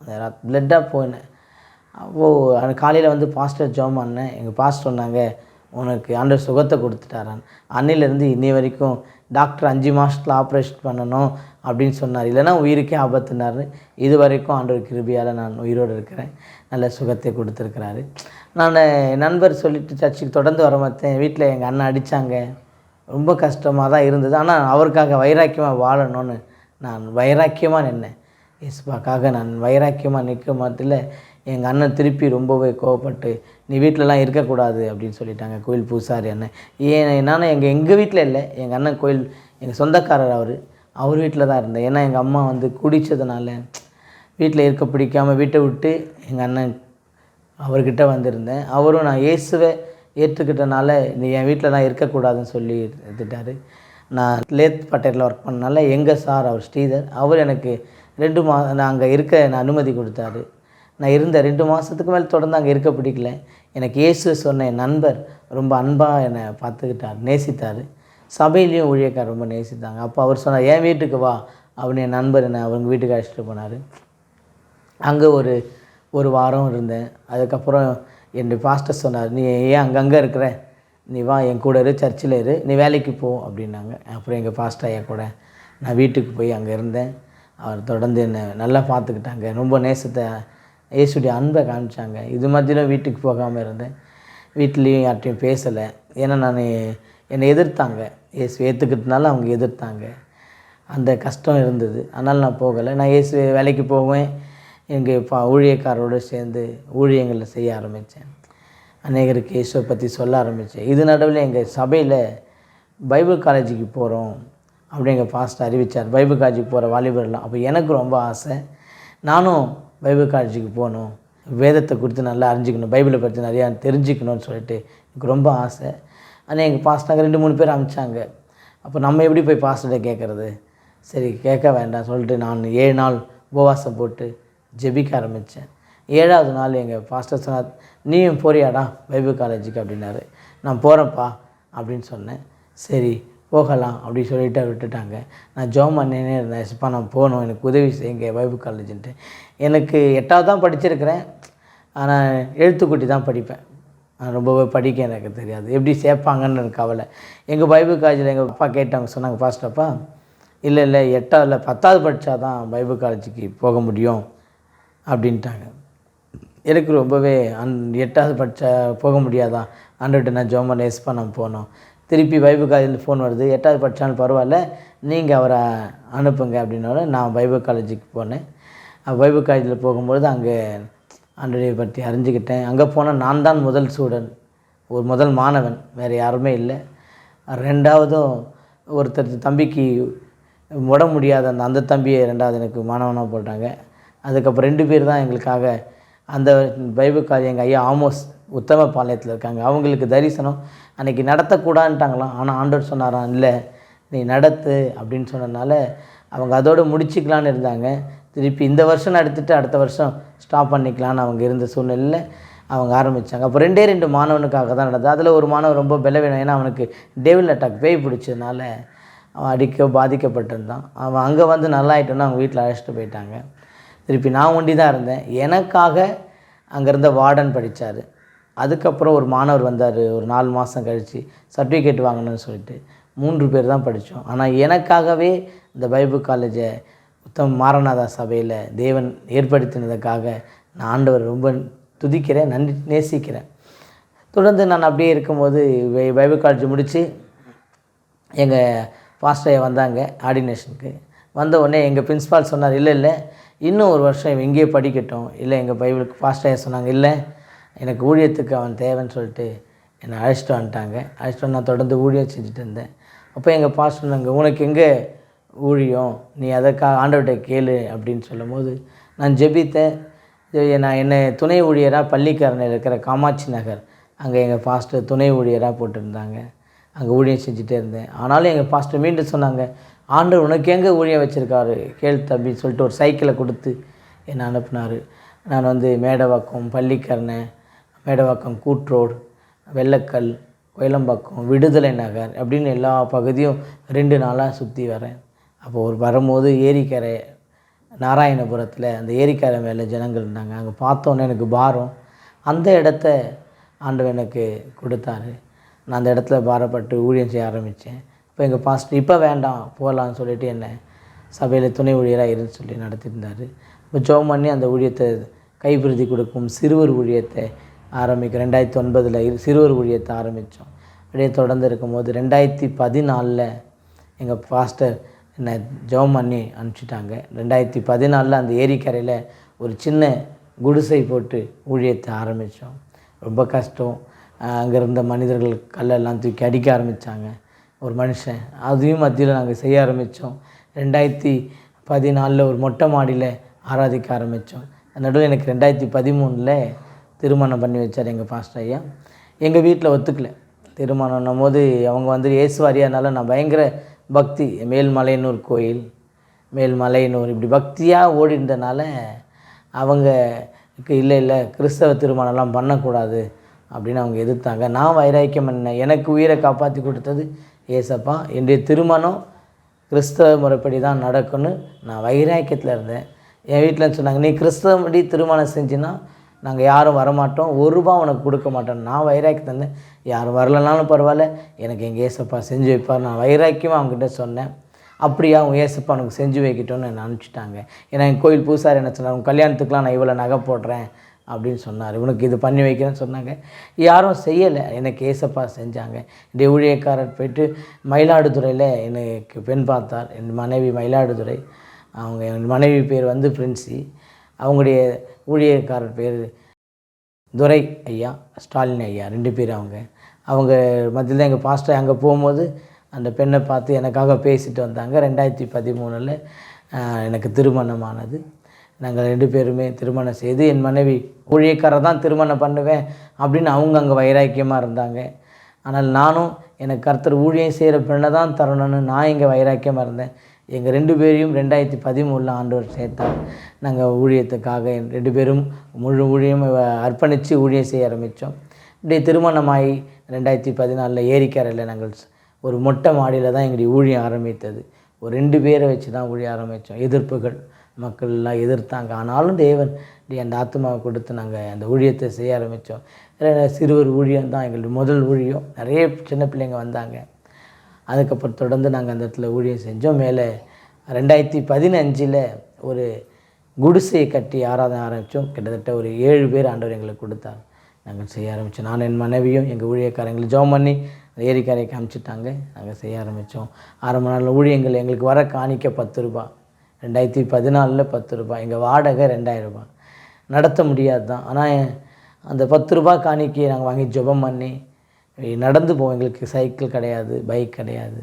அந்த பிளட்டாக போனேன். அப்போது காலையில் வந்து பாஸ்டர் ஜோம் பண்ணேன். எங்கள் பாஸ்டர் சொன்னாங்க உனக்கு ஆண்டர் சுகத்தை கொடுத்துட்டாரான் அன்னையிலேருந்து இன்னி வரைக்கும் டாக்டர் அஞ்சு மாதத்தில் ஆப்ரேஷன் பண்ணணும் அப்படின்னு சொன்னார். இல்லைன்னா உயிருக்கே ஆபத்துனாரு. இது வரைக்கும் ஆண்டவர் கிருபியால் நான் உயிரோடு இருக்கிறேன். நல்ல சுகத்தை கொடுத்துருக்கிறாரு. நான் நண்பர் சொல்லிட்டு சர்ச்சுக்கு தொடர்ந்து வர மாட்டேன் வீட்டில் எங்கள் அண்ணன் அடித்தாங்க ரொம்ப கஷ்டமாக தான் இருந்தது. ஆனால் அவருக்காக வைராக்கியமாக வாழணும்னு நான் வைராக்கியமாக நின்னேன். இயேசுப்பாக்காக நான் வைராக்கியமாக நிற்க மாட்டில் எங்கள் அண்ணன் திருப்பி ரொம்பவே கோவப்பட்டு நீ வீட்டிலலாம் இருக்கக்கூடாது அப்படின்னு சொல்லிட்டாங்க கோயில் பூசாரி அண்ணன். ஏன் நான் எங்கள் எங்கள் வீட்டில் இல்லை எங்கள் அண்ணன் கோயில் எங்கள் சொந்தக்காரர் அவர் அவர் வீட்டில் தான் இருந்தேன். ஏன்னா எங்கள் அம்மா வந்து குடித்ததுனால வீட்டில் இருக்க பிடிக்காமல் வீட்டை விட்டு எங்கள் அண்ணன் அவர்கிட்ட வந்திருந்தேன். அவரும் நான் இயேசுவை ஏற்றுக்கிட்டனால நீ என் வீட்டிலலாம் இருக்கக்கூடாதுன்னு சொல்லி எடுத்துட்டார். நான் லேத் பட்டேரில் ஒர்க் பண்ணனால எங்கள் சார் அவர் ஸ்ரீதர் அவர் எனக்கு ரெண்டு மா நான் அங்கே இருக்க என்னை அனுமதி கொடுத்தாரு. நான் இருந்த ரெண்டு மாதத்துக்கு மேலே தொடர்ந்து அங்கே இருக்க பிடிக்கல. எனக்கு இயேசு சொன்ன என் நண்பர் ரொம்ப அன்பாக என்னை பார்த்துக்கிட்டார் நேசித்தார். சபையிலையும் ஊழியக்கார் ரொம்ப நேசித்தாங்க. அப்போ அவர் சொன்னார் என் வீட்டுக்கு வா. அப்படின்னு என் நண்பர் என்னை அவங்க வீட்டுக்கு அழைச்சிட்டு போனார். அங்கே ஒரு ஒரு வாரம் இருந்தேன். அதுக்கப்புறம் என்று பாஸ்டர் சொன்னார் நீ ஏன் அங்கங்கே இருக்கிற? நீ வா என் கூட இரு சர்ச்சில் இரு நீ வேலைக்கு போ அப்படின்னாங்க. அப்புறம் எங்கள் பாஸ்டர் ஐயா கூட நான் வீட்டுக்கு போய் அங்கே இருந்தேன். அவர் தொடர்ந்து என்னை நல்லா பார்த்துக்கிட்டாங்க. ரொம்ப நேசத்தை இயேசுடைய அன்பை காமிச்சாங்க. இது மத்தியிலும் வீட்டுக்கு போகாமல் இருந்தேன். வீட்லேயும் யார்ட்டையும் பேசலை. ஏன்னா நான் என்னை எதிர்த்தாங்க. இயேசு ஏற்றுக்கிட்டனால அவங்க எதிர்த்தாங்க. அந்த கஷ்டம் இருந்தது. அதனால் நான் போகலை. நான் இயேசு வேலைக்கு போவேன். எங்கள் பா ஊழியக்காரோடு சேர்ந்து ஊழியங்களை செய்ய ஆரம்பித்தேன் அநேகருக்கு இயேசுவை பற்றி சொல்ல ஆரம்பித்தேன் இது நடுவில் எங்கள் சபையில் பைபிள் காலேஜுக்கு போகிறோம் அப்படி எங்கள் பாஸ்டர் அறிவித்தார் பைபிள் காலேஜுக்கு போகிற வாலிபர்லாம் அப்போ எனக்கு ரொம்ப ஆசை. நானும் பைபிள் காலேஜுக்கு போகணும். வேதத்தை குறித்து நல்லா அறிஞ்சிக்கணும் பைபிளை பற்றி நிறையா தெரிஞ்சுக்கணும்னு சொல்லிட்டு எனக்கு ரொம்ப ஆசை. ஆனால் எங்கள் பாஸ்டர் ரெண்டு மூணு பேர் அனுப்பிச்சாங்க அப்போ நம்ம எப்படி போய் பாஸ்டர்கிட்ட கேட்குறது சரி கேட்க வேண்டாம் சொல்லிட்டு நான் ஏழு நாள் உபவாசம் போட்டு ஜெபிக்க ஆரம்பித்தேன். ஏழாவது நாள் எங்கள் பாஸ்டர் சொன்னார் நீயும் போறியாடா பைபிள் காலேஜுக்கு அப்படின்னாரு. நான் போகிறேன்ப்பா அப்படின்னு சொன்னேன். சரி போகலாம் அப்படி சொல்லிட்டு விட்டுட்டாங்க. நான் ஜோம் அண்ணனே இருந்தேன் எஸ்ப்பா நான் போகணும் எனக்கு உதவி செய்யுங்க பைபிள் காலேஜுன்ட்டு எனக்கு எட்டாவது தான் படிச்சிருக்கிறேன். ஆனால் எழுத்துக்குட்டி தான் படிப்பேன். நான் ரொம்பவே படிக்க எனக்கு தெரியாது. எப்படி சேர்ப்பாங்கன்னு எனக்கு கவலை. எங்கள் பைபிள் காலேஜில் எங்கள் அப்பா கேட்டாங்க சொன்னாங்க ஃபாஸ்ட் அப்பா இல்லை இல்லை எட்டாவதுல பத்தாவது படித்தா தான் பைபிள் காலேஜுக்கு போக முடியும். அப்படின்ட்டாங்க. எனக்கு ரொம்பவே அன் எட்டாவது படித்தா போக முடியாதா? ஆண்டுகிட்ட நான் ஜோமன் எஸ்பா நான் போனோம். திருப்பி வைபு காலேஜில் ஃபோன் வருது எட்டாவது படித்தாலும் பரவாயில்ல நீங்கள் அவரை அனுப்புங்க அப்படின்னோட நான் வைபு காலேஜுக்கு போனேன். வைபு காலேஜில் போகும்பொழுது அங்கே ஆண்டரை பற்றி அறிஞ்சுக்கிட்டேன். அங்கே போனால் நான் தான் முதல் ஸ்டூடெண்ட் ஒரு முதல் மாணவன் வேறு யாருமே இல்லை. ரெண்டாவதும் ஒருத்தர் தம்பிக்கு உட முடியாத அந்த அந்த தம்பியை ரெண்டாவது எனக்கு மாணவனாக போட்டாங்க. அதுக்கப்புறம் ரெண்டு பேர் தான் எங்களுக்காக அந்த பைபிள் எங்கள் ஐயா ஆமோஸ் உத்தம பாளையத்தில் இருக்காங்க. அவங்களுக்கு தரிசனம். அன்றைக்கி நடத்தக்கூடாதுன்ட்டாங்களாம் ஆனால் ஆண்டவர் சொன்னாராம் இல்லை நீ நடத்து அப்படின்னு சொன்னதுனால அவங்க அதோடு முடிச்சுக்கலான்னு இருந்தாங்க. திருப்பி இந்த வருஷம் நடத்திட்டு அடுத்த வருஷம் ஸ்டாப் பண்ணிக்கலான்னு அவங்க இருந்த சூழ்நிலையில் அவங்க ஆரம்பித்தாங்க அப்போ ரெண்டே ரெண்டு மாணவனுக்காக தான் நடந்தது. அதில் ஒரு மாணவன் ரொம்ப பலவீனம். ஏன்னா அவனுக்கு டேவில் அட்டாக் பேய் பிடிச்சதுனால அவன் அடிக்க பாதிக்கப்பட்டிருந்தான். அவன் அங்கே வந்து நல்லா ஆகிட்டோன்னா அவங்க வீட்டில் அழைச்சிட்டு போயிட்டாங்க. திருப்பி நான் ஒண்டி தான் இருந்தேன். எனக்காக அங்கேருந்த வார்டன் படித்தார் அதுக்கப்புறம் ஒரு மாணவர் வந்தார். ஒரு நாலு மாதம் கழித்து சர்டிஃபிகேட் வாங்கணும்னு சொல்லிட்டு மூன்று பேர் தான் படித்தோம் ஆனால் எனக்காகவே இந்த பைபிள் காலேஜை உத்தம் மாரநாதா சபையில் தேவன் ஏற்படுத்தினதுக்காக நான் ஆண்டவர் ரொம்ப துதிக்கிறேன் நன்றி நேசிக்கிறேன். தொடர்ந்து நான் அப்படியே இருக்கும்போது பைபிள் காலேஜ் முடித்து எங்கள் பாஸ்டர் வந்தாங்க ஆர்டினேஷனுக்கு வந்த உடனே எங்கள் பிரின்ஸ்பால் சொன்னார் இல்லை இல்லை இன்னும் ஒரு வருஷம் இவன் இங்கேயே படிக்கட்டும். இல்லை எங்கள் பைபிளுக்கு ஃபாஸ்ட்டாக சொன்னாங்க இல்லை எனக்கு ஊழியத்துக்கு அவன் தேவைன்னு சொல்லிட்டு என்னை அழைச்சிட்டு வந்துட்டாங்க. அழைச்சிட்டு வந்து நான் தொடர்ந்து ஊழியம் செஞ்சுட்டு இருந்தேன். அப்போ எங்கள் பாஸ்ட் சொன்னாங்க உனக்கு எங்கே ஊழியம்? நீ அதற்காக ஆண்டவர்கிட்ட கேளு அப்படின்னு சொல்லும் போது நான் ஜெபித்தேன். நான் என்னை துணை ஊழியராக பள்ளிக்காரனில் இருக்கிற காமாட்சி நகர். அங்கே எங்கள் பாஸ்டர் துணை ஊழியராக போட்டிருந்தாங்க. அங்கே ஊழியம் செஞ்சுட்டே இருந்தேன். ஆனாலும் எங்கள் பாஸ்டர் மீண்டும் சொன்னாங்க ஆண்டு உனக்கு எங்கே ஊழியம் வச்சுருக்காரு? கேள் தம்பி சொல்லிட்டு ஒரு சைக்கிளை கொடுத்து என்னை அனுப்புனார். நான் வந்து மேடவாக்கம் பள்ளிக்கரணை மேடவாக்கம் கூட்ரோடு வெள்ளக்கல் கோயிலம்பாக்கம் விடுதலை நகர் அப்படின்னு எல்லா பகுதியும் ரெண்டு நாளாக சுற்றி வரேன். அப்போ ஒரு வரும்போது ஏரிக்கரை நாராயணபுரத்தில் அந்த ஏரிக்கரை மேலே ஜனங்கள் இருந்தாங்க. அங்கே பார்த்தோன்னே எனக்கு பாரம். அந்த இடத்த ஆண்டவர் எனக்கு கொடுத்தாரு. நான் அந்த இடத்துல பாரப்பட்டு ஊழியம் செய்ய ஆரம்பித்தேன் இப்போ எங்கள் பாஸ்டர் இப்போ வேண்டாம் போகலான்னு சொல்லிட்டு என்னை சபையில் துணை ஊழியராக இருந்து சொல்லி நடத்தியிருந்தார். இப்போ ஜோம் பண்ணி அந்த ஊழியத்தை கைப்பிரதி கொடுக்கும் சிறுவர் ஊழியத்தை ஆரம்பிக்கும் ரெண்டாயிரத்தி ஒன்பதில் சிறுவர் ஊழியத்தை ஆரம்பித்தோம் அப்படியே தொடர்ந்து இருக்கும்போது ரெண்டாயிரத்தி பதினாலில் எங்கள் பாஸ்டர் என்னை ஜெபம் பண்ணி அனுப்பிச்சிட்டாங்க. ரெண்டாயிரத்தி பதினாலில் அந்த ஏரிக்கரையில் ஒரு சின்ன குடிசை போட்டு ஊழியத்தை ஆரம்பித்தோம் ரொம்ப கஷ்டம். அங்கே இருந்த மனிதர்கள் கல்லெல்லாம் தூக்கி அடிக்க ஆரம்பித்தாங்க ஒரு மனுஷன். அதையும் மத்தியில் நாங்கள் செய்ய ஆரம்பித்தோம் ரெண்டாயிரத்தி பதினாலில் ஒரு மொட்டை மாடியில் ஆராதிக்க ஆரம்பித்தோம் நடுவில் எனக்கு ரெண்டாயிரத்தி பதிமூணில் திருமணம் பண்ணி வச்சார் எங்கள் பாஸ்டர் ஐயா. எங்கள் வீட்டில் ஒத்துக்கல. திருமணம்னும் போது அவங்க வந்து ஏசுவாரியானால நான் பயங்கர பக்தி. மேல்மலையனூர் கோயில் மேல்மலையனூர் இப்படி பக்தியாக ஓடின்றனால அவங்களுக்கு இல்லை இல்லை கிறிஸ்தவ திருமணம்லாம் பண்ணக்கூடாது அப்படின்னு அவங்க எதிர்த்தாங்க. நான் வைராக்கியம் பண்ணேன். எனக்கு உயிரை காப்பாற்றி கொடுத்தது ஏசப்பா என்னுடைய திருமணம் கிறிஸ்தவ முறைப்படி தான் நடக்கும்னு நான் வைராக்கியத்தில் இருந்தேன். என் வீட்டில் சொன்னாங்க நீ கிறிஸ்தவப்படி திருமணம் செஞ்சுன்னா நாங்கள் யாரும் வரமாட்டோம். ஒரு ரூபா உனக்கு கொடுக்க மாட்டோம். நான் வைராக்கியம் தந்தேன் யாரும் வரலனாலும் பரவாயில்ல. எனக்கு எங்கள் ஏசப்பா செஞ்சு வைப்பார். நான் வைராக்கியமாக அவங்ககிட்ட சொன்னேன். அப்படியா உன் ஏசப்பா உனக்கு செஞ்சு வைக்கட்டும்னு என்னை அனுப்பிச்சிட்டாங்க. ஏன்னா என் கோயில் பூசாரி என்ன சொன்னார் உன் கல்யாணத்துக்குலாம் நான் இவ்வளோ நகை போடுறேன். அப்படின்னு சொன்னார். உனக்கு இது பண்ணி வைக்கிறேன்னு சொன்னாங்க. யாரும் செய்யலை. என்னை கேசப்பா செஞ்சாங்க. இந்த ஊழியக்காரர் போயிட்டு மயிலாடுதுறையில் எனக்கு பெண் பார்த்தார். என் மனைவி மயிலாடுதுறை. அவங்க என் மனைவி பேர் வந்து பிரின்சி. அவங்களுடைய ஊழியக்காரர் பேர் துரை ஐயா ஸ்டாலின் ஐயா ரெண்டு பேர் அவங்க. அவங்க மத்தியில் எங்கள் பாஸ்டர் அங்கே போகும்போது அந்த பெண்ணை பார்த்து எனக்காக பேசிட்டு வந்தாங்க. ரெண்டாயிரத்தி பதிமூணில் எனக்கு திருமணமானது. நாங்கள் ரெண்டு பேருமே திருமணம் செய்து என் மனைவி ஊழியக்காரர் தான் திருமணம் பண்ணுவேன் அப்படின்னு அவங்க அங்கே வைராக்கியமாக இருந்தாங்க. ஆனால் நானும் எனக்கு கர்த்தர் ஊழியம் செய்கிற பெண்ணை தான் தரணும்னு நான் இங்கே வைராக்கியமாக இருந்தேன். எங்கள் ரெண்டு பேரையும் ரெண்டாயிரத்தி பதிமூணில் ஆண்டவர் சேர்த்தார். நாங்கள் ஊழியத்துக்காக என் ரெண்டு பேரும் முழு ஊழியம் அர்ப்பணித்து ஊழியம் செய்ய ஆரம்பித்தோம் இப்படி திருமணமாகி ரெண்டாயிரத்தி பதினாலில் ஏரிக்கரையில் நாங்கள் ஒரு மொட்டை மாடியில் தான் எங்களுடைய ஊழியம் ஆரம்பித்தது. ஒரு ரெண்டு பேரை வச்சு தான் ஊழியம் ஆரம்பித்தோம். எதிர்ப்புகள் மக்கள் எல்லாம் எதிர்த்தாங்க. ஆனாலும் தேவன் இப்படி அந்த ஆத்மாவை கொடுத்து நாங்கள் அந்த ஊழியத்தை செய்ய ஆரம்பித்தோம். சிறுவர் ஊழியம் தான் எங்களுடைய முதல் ஊழியம். நிறைய சின்ன பிள்ளைங்க வந்தாங்க. அதுக்கப்புறம் தொடர்ந்து நாங்கள் அந்த இடத்துல ஊழியம் செஞ்சோம். மேலே ரெண்டாயிரத்தி பதினஞ்சில் ஒரு குடிசையை கட்டி ஆராதனை ஆரம்பித்தோம். கிட்டத்தட்ட ஒரு ஏழு பேர் ஆண்டவர் எங்களுக்கு கொடுத்தார். நாங்கள் செய்ய ஆரம்பித்தோம். நான் என் மனைவியும் எங்கள் ஊழியக்காரங்களை ஜோம் பண்ணி ஏரிக்காரையை காமிச்சிட்டாங்க நாங்கள் செய்ய ஆரம்பித்தோம். ஆரம்ப நாளில் ஊழியங்கள் எங்களுக்கு வர காணிக்க பத்து ரூபாய். ரெண்டாயிரத்தி பதினாலில் பத்து ரூபாய். எங்கள் வாடகை ரெண்டாயிரம் ரூபாய். நடத்த முடியாது தான். ஆனால் அந்த பத்து ரூபாய் காணிக்கையை நாங்கள் வாங்கி ஜெபம் பண்ணி நடந்து போவோம் எங்களுக்கு சைக்கிள் கிடையாது பைக் கிடையாது.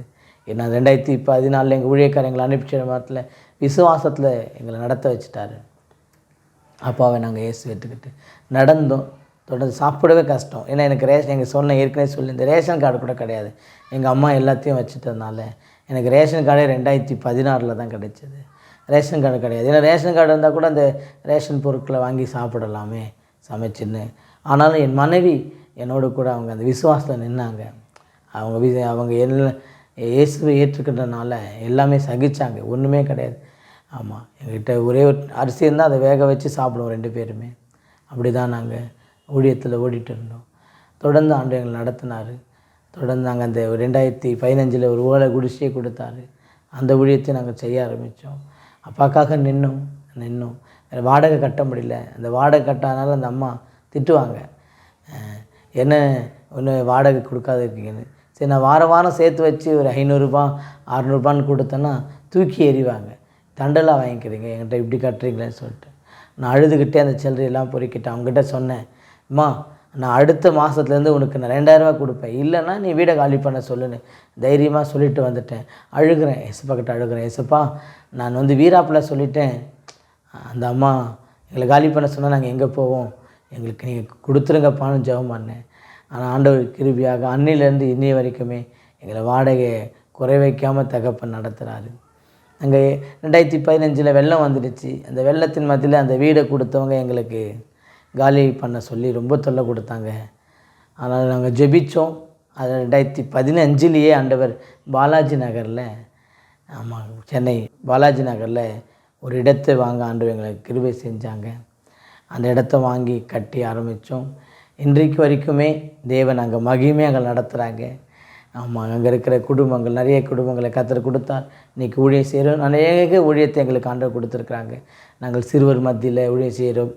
ஏன்னா ரெண்டாயிரத்தி பதினாலில் எங்கள் ஊழியக்காரங்களை அனுப்பிச்ச மாதத்தில் விசுவாசத்தில் எங்களை நடத்த வச்சுட்டாரு. அப்பாவை நாங்கள் ஏசு ஏற்றுக்கிட்டு நடந்தோம். தொடர்ந்து சாப்பிடவே கஷ்டம். ஏன்னா எனக்கு ரேஷன் எங்கள் சொன்ன ஏற்கனவே சொல்லி இந்த ரேஷன் கார்டு கூட கிடையாது. எங்கள் அம்மா எல்லாத்தையும் வச்சுட்டதுனால எனக்கு ரேஷன் கார்டே ரெண்டாயிரத்தி பதினாறில் தான் கிடச்சிது. ரேஷன் கார்டு கிடையாது. ஏன்னா ரேஷன் கார்டு இருந்தால் கூட அந்த ரேஷன் பொருட்களை வாங்கி சாப்பிடலாமே சமைச்சுன்னு. ஆனாலும் என் மனைவி என்னோட கூட அவங்க அந்த விசுவாசத்தில் நின்னாங்க. அவங்க வி அவங்க எல்லாம் இயேசுவை ஏற்றுக்கிட்டனால எல்லாமே சகிச்சாங்க. ஒன்றுமே கிடையாது. ஆமாம் எங்ககிட்ட ஒரே ஒரு அரிசி இருந்தால் அதை வேக வச்சு சாப்பிடுவோம் ரெண்டு பேருமே. அப்படி தான் நாங்கள் ஊழியத்தில் ஓடிட்டு இருந்தோம். தொடர்ந்து ஆண்டு எங்களை நடத்தினார். தொடர்ந்து நாங்கள் அந்த ரெண்டாயிரத்தி பதினஞ்சில் ஒரு ஓலை குடிசையை கொடுத்தாரு. அந்த ஊழியத்தை நாங்கள் செய்ய ஆரம்பித்தோம் அப்பாக்காக நின்னோம் நின்னோம். வேறு வாடகை கட்ட முடியல. அந்த வாடகை கட்டாதனால அந்த அம்மா திட்டுவாங்க. என்ன ஒன்று வாடகை கொடுக்காத இருக்கீங்கன்னு? சரி நான் வாரம் வாரம் சேர்த்து வச்சு ஒரு ஐநூறுரூபா அறநூறுபான்னு கொடுத்தேன்னா தூக்கி எறிவாங்க. தண்டலாக வாங்கிக்கிறீங்க. என்கிட்ட இப்படி கட்டுறீங்களேன்னு சொல்லிட்டு. நான் அழுதுகிட்டே அந்த சில்லறையெல்லாம் பொறுக்கிட்டேன் அவங்ககிட்ட சொன்னேன். அம்மா நான் அடுத்த மாதத்துலேருந்து உனக்கு நான் ரெண்டாயிரரூவா கொடுப்பேன். இல்லைன்னா நீ வீடை காலி பண்ண சொல்லுன்னு தைரியமாக சொல்லிட்டு வந்துட்டேன். அழுகிறேன். எசப்பா கிட்ட அழுகிறேன். எசப்பா நான் வந்து வீராப்பில் சொல்லிட்டேன். அந்த அம்மா எங்களை காலி பண்ண சொன்னால் நாங்கள் எங்கே போவோம்? எங்களுக்கு நீங்கள் கொடுத்துருங்கப்பான்னு ஜெபம் பண்ணேன். ஆனால் ஆண்டவர் கிருபியாக அன்னிலேருந்து இன்னி வரைக்குமே எங்களை வாடகையை குறை வைக்காமல் தகப்பன் நடத்துகிறாரு அங்கே ரெண்டாயிரத்தி பதினஞ்சில் வெள்ளம் வந்துடுச்சு. அந்த வெள்ளத்தின் மத்தியில் அந்த வீடை கொடுத்தவங்க எங்களுக்கு காலி பண்ண சொல்லி ரொம்ப தொல்லை கொடுத்தாங்க. ஆனால் நாங்கள் ஜெபித்தோம் அது ரெண்டாயிரத்தி பதினஞ்சுலேயே ஆண்டவர் பாலாஜி நகரில் ஆமாம் சென்னை பாலாஜி நகரில் ஒரு இடத்தை வாங்க ஆண்டவர் எங்களுக்கு கிருபை செஞ்சாங்க. அந்த இடத்த வாங்கி கட்டி ஆரம்பித்தோம். இன்றைக்கு வரைக்குமே தேவன் அங்கே மகிமையாக நடத்துகிறாங்க. ஆமாம் அங்கே இருக்கிற குடும்பங்கள் நிறைய குடும்பங்களை கத்தர் கொடுத்தார். இன்றைக்கி ஊழியம் செய்கிறோம். அநேக ஊழியத்தை எங்களுக்கு ஆண்டவர் கொடுத்துருக்குறாங்க. நாங்கள் சிறுவர் மத்தியில் ஊழியம் செய்கிறோம்.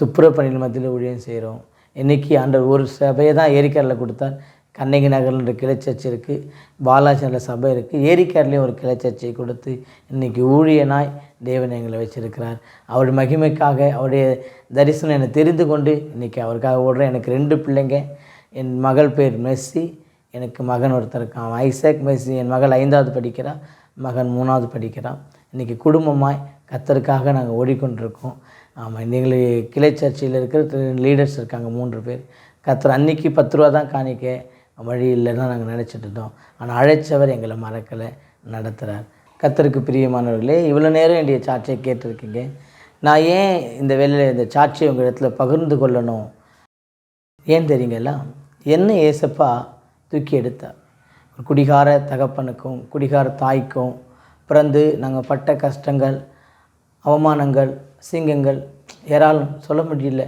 துப்புரவு பணிகள் மத்தியில் ஊழியம் செய்கிறோம். இன்றைக்கி ஆண்டவர் ஒரு சபையை தான் ஏரிக்காரில் கொடுத்தார். கண்ணகி நகர்ன்ற கிளைச்சர்ச் இருக்குது பாலாஜியில் சபை இருக்குது ஏரிக்கார்லேயும் ஒரு கிளைச்சர்ச்சை கொடுத்து இன்றைக்கி ஊழியனாய் தேவன் எங்களை வச்சிருக்கிறார். அவருடைய மகிமைக்காக அவருடைய தரிசனம் என்னை தெரிந்து கொண்டு இன்றைக்கி அவருக்காக ஓடுறேன். எனக்கு ரெண்டு பிள்ளைங்க. என் மகள் பேர் மெஸ்ஸி. எனக்கு மகன் ஒருத்தர் இருக்கான். Isaac Messi. என் மகள் ஐந்தாவது படிக்கிறான் மகன் மூணாவது படிக்கிறான். இன்றைக்கி குடும்பமாய் கத்தருக்காக நாங்கள் ஓடிக்கொண்டிருக்கோம். ஆமாம் நீங்கள் கிளை சர்ச்சையில் இருக்கிற லீடர்ஸ் இருக்காங்க மூன்று பேர். கத்தர் அன்னைக்கு பத்து ரூபா தான் காணிக்க வழி இல்லைன்னு நாங்கள் நினச்சிட்டு இருந்தோம். ஆனால் அழைச்சவர் எங்களை மறக்கலை நடத்துகிறார் கத்தருக்கு பிரியமானவர்களே இவ்வளோ நேரம் என்னுடைய சாட்சியை கேட்டிருக்கீங்க. நான் ஏன் இந்த வேலையில் இந்த சாட்சியை உங்கள் இடத்துல பகிர்ந்து கொள்ளணும்? ஏன் தெரியுங்களா? என்ன ஏசப்பா தூக்கி எடுத்தார்? ஒரு குடிகார தகப்பனுக்கும் குடிகார தாய்க்கும் பிறந்து நாங்கள் பட்ட கஷ்டங்கள் அவமானங்கள் சிங்கங்கள் ஏராளம் சொல்ல முடியல.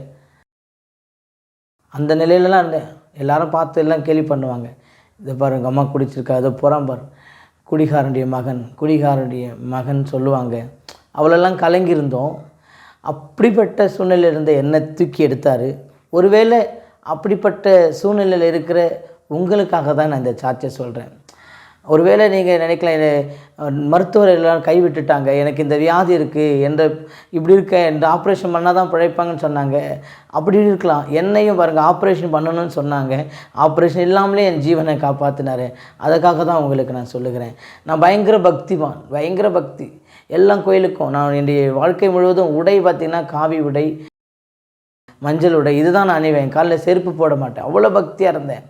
அந்த நிலையிலலாம் இருந்தேன் எல்லாரும் பார்த்து எல்லாம் கேலி பண்ணுவாங்க. இதை பாருங்க அம்மா குடிச்சிருக்கா அதை புறம் பாரு. குடிகாரனுடைய மகன் குடிகாரனுடைய மகன் சொல்லுவாங்க. அவளெல்லாம் கலங்கியிருந்தோம். அப்படிப்பட்ட சூழ்நிலையில் இருந்த என்னை தூக்கி எடுத்தார். ஒருவேளை அப்படிப்பட்ட சூழ்நிலையில் இருக்கிற உங்களுக்காக தான் நான் இந்த சாட்சியை சொல்கிறேன் ஒருவேளை நீங்கள் நினைக்கலாம் என்னை, மருத்துவர் எல்லாம் கைவிட்டுட்டாங்க எனக்கு இந்த வியாதி இருக்குது எந்த இப்படி இருக்க இந்த ஆப்ரேஷன் பண்ணால் தான் பிழைப்பாங்கன்னு சொன்னாங்க. அப்படி இருக்கலாம். என்னையும் பாருங்கள் ஆப்ரேஷன் பண்ணணும்னு சொன்னாங்க. ஆப்ரேஷன் இல்லாமலே என் ஜீவனை காப்பாற்றினார் அதுக்காக தான் உங்களுக்கு நான் சொல்லுகிறேன். நான் பயங்கர பக்திவான் பயங்கர பக்தி. எல்லா கோயிலுக்கும் நான் என்னுடைய வாழ்க்கை முழுவதும் உடை பார்த்திங்கன்னா காவி உடை மஞ்சள் உடை இதுதான் நான் அணிவேன். காலில் செருப்பு போட மாட்டேன். அவ்வளோ பக்தியாக இருந்தேன்.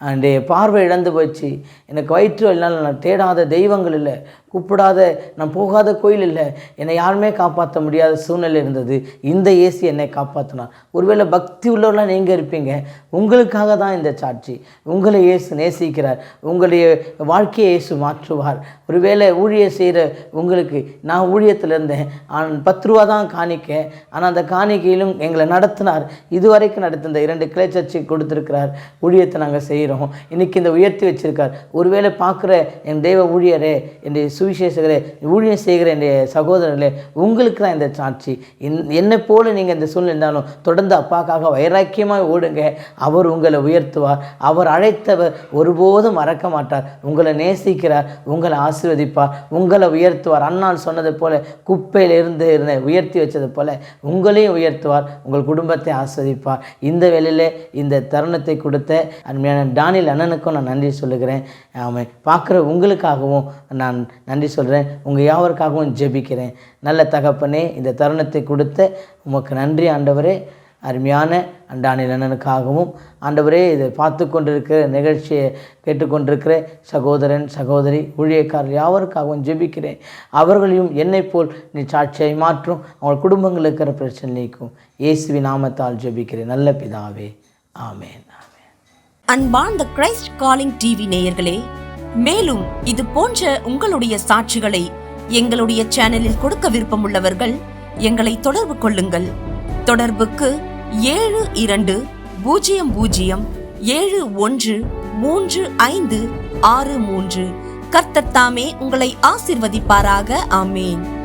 அண்டே பார்வை இழந்து போச்சு. எனக்கு வயிற்று வழினால் நான் தேடாத தெய்வங்கள் இல்லை. கூப்பிடாத நான் போகாத கோயில் இல்லை. என்னை யாருமே காப்பாற்ற முடியாத சூழ்நிலை இருந்தது. இந்த ஏசி என்னை காப்பாற்றினார் ஒருவேளை பக்தி உள்ளவர்களாக நீங்கள் இருப்பீங்க. உங்களுக்காக தான் இந்த சாட்சி. உங்களை இயேசு நேசிக்கிறார். உங்களுடைய வாழ்க்கையை இயேசு மாற்றுவார். ஒருவேளை ஊழியை செய்கிற உங்களுக்கு நான் ஊழியத்தில் இருந்தேன். ஆனால் பத்து ரூபா தான் காணிக்க. ஆனால் அந்த காணிக்கையிலும் எங்களை நடத்தினார். இதுவரைக்கும் நடத்த இந்த இரண்டு கிளை சர்ச்சை கொடுத்துருக்கிறார். ஊழியத்தை நாங்கள் செய்கிறோம். இன்றைக்கி இந்த உயர்த்தி வச்சிருக்கார். ஒருவேளை பார்க்குற என் தெய்வ ஊழியரே என்னுடைய சுவிசேஷகரே ஊழியம் செய்கிற என்னுடைய சகோதரர்களே உங்களுக்கு தான் இந்த சாட்சி. என் என்னை போல நீங்கள் இந்த சூழ்நிலை இருந்தாலும் தொடர்ந்து அப்பாக்காக வைராக்கியமாக ஓடுங்க. அவர் உங்களை உயர்த்துவார். அவர் அழைத்தவர் ஒருபோதும் மறக்க மாட்டார். உங்களை நேசிக்கிறார் உங்களை ஆசீர்வதிப்பார் உங்களை உயர்த்துவார். அண்ணால் சொன்னது போல குப்பையில் இருந்து இருந்த உயர்த்தி வச்சது போல உங்களையும் உயர்த்துவார் உங்கள் குடும்பத்தை ஆஸ்வதிப்பார் இந்த வேலையில் இந்த தருணத்தை கொடுத்த அருமையான டானில் அண்ணனுக்கும் நான் நன்றி சொல்லுகிறேன். அவன் பார்க்குற உங்களுக்காகவும் நான் நன்றி சொல்கிறேன் உங்கள் யாவருக்காகவும் ஜெபிக்கிறேன். நல்ல தகப்பனே இந்த தருணத்தை கொடுத்த உமக்கு நன்றி ஆண்டவரே. அருமையான அண்டானில் அண்ணனுக்காகவும் ஆண்டவரே இதை பார்த்து கொண்டிருக்கிற நிகழ்ச்சியை கேட்டுக்கொண்டிருக்கிற சகோதரன் சகோதரி ஊழியக்காரர் யாவருக்காகவும் ஜெபிக்கிறேன். அவர்களையும் என்னை போல் நீ சாட்சியை மாற்றும். அவங்க குடும்பங்கள் இருக்கிற பிரச்சனை நீக்கும் இயேசுவி நாமத்தால் ஜெபிக்கிறேன். நல்ல பிதாவே. ஆமேன். அன்பான் த கிரைஸ்ட் காலிங் டிவி நேயர்களே மேலும் இது போன்ற உங்களுடைய சாட்சிகளை எங்களுடைய சேனலில் கொடுக்க விருப்பமுள்ளவர்கள் எங்களை தொடர்பு கொள்ளுங்கள். தொடர்புக்கு ஏழு இரண்டு பூஜ்ஜியம் பூஜ்ஜியம் ஏழு ஒன்று மூன்று ஐந்து ஆறு மூன்று. கர்த்தத்தாமே உங்களை ஆசிர்வதிப்பாராக. ஆமேன்.